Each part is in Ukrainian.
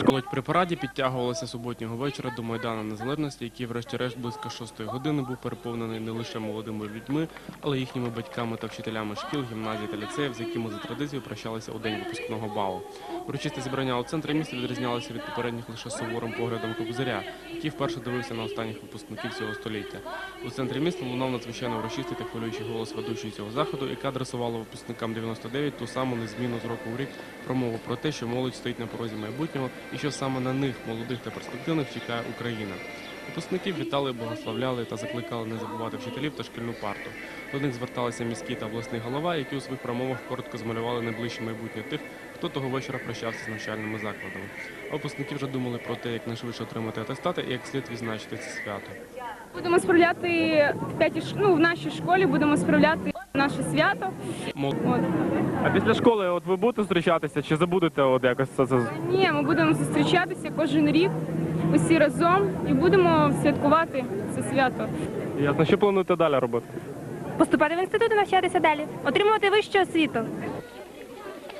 Молодь при параді підтягувалася суботнього вечора до Майдану Незалежності, який, врешті-решт, близько шостої години був переповнений не лише молодими людьми, але й їхніми батьками та вчителями шкіл, гімназій та ліцеїв, з якими за традицією прощалися у день випускного балу. Урочисте зібрання у центрі міста відрізнялося від попередніх лише суворим поглядом Кобзаря, який вперше дивився на останніх випускників цього століття. У центрі міста лунав надзвичайно урочистий та хвилюючий голос ведучої цього заходу, яка адресувала випускникам 99 ту саму незмінну з року в рік промову про те, що молодь стоїть на порозі майбутнього і що саме на них, молодих та перспективних, чекає Україна. Випускників вітали, благословляли та закликали не забувати вчителів та шкільну парту. До них зверталися міський та обласний голова, які у своїх промовах коротко змалювали найближче майбутнє тих, хто того вечора прощався з навчальними закладами. А випускники вже думали про те, як найшвидше отримати атестати і як слід відзначити це свято. Будемо справляти в п'ятій ну, в нашій школі будемо справляти наше свято. Мол- От. А після школи от ви будете зустрічатися чи забудете от якось це? це? Ні, ми будемо зустрічатися кожен рік усі разом і будемо святкувати це свято. Ясно, що плануєте далі робити? Поступати в інститут і навчатися далі, отримувати вищу освіту.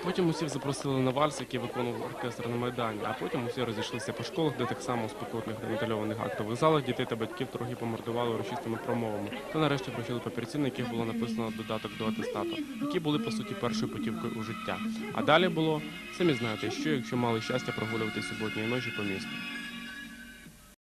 Потім усіх запросили на вальс, який виконував оркестр на Майдані, а потім усі розійшлися по школах, де так само у спокійних вентильованих актових залах дітей та батьків трохи помордували урочистими промовами. Та нарешті вручили папірці, на яких було написано додаток до атестату, які були по суті першою путівкою у життя. А далі було самі знаєте, що якщо мали щастя прогулювати суботньої ночі по місту.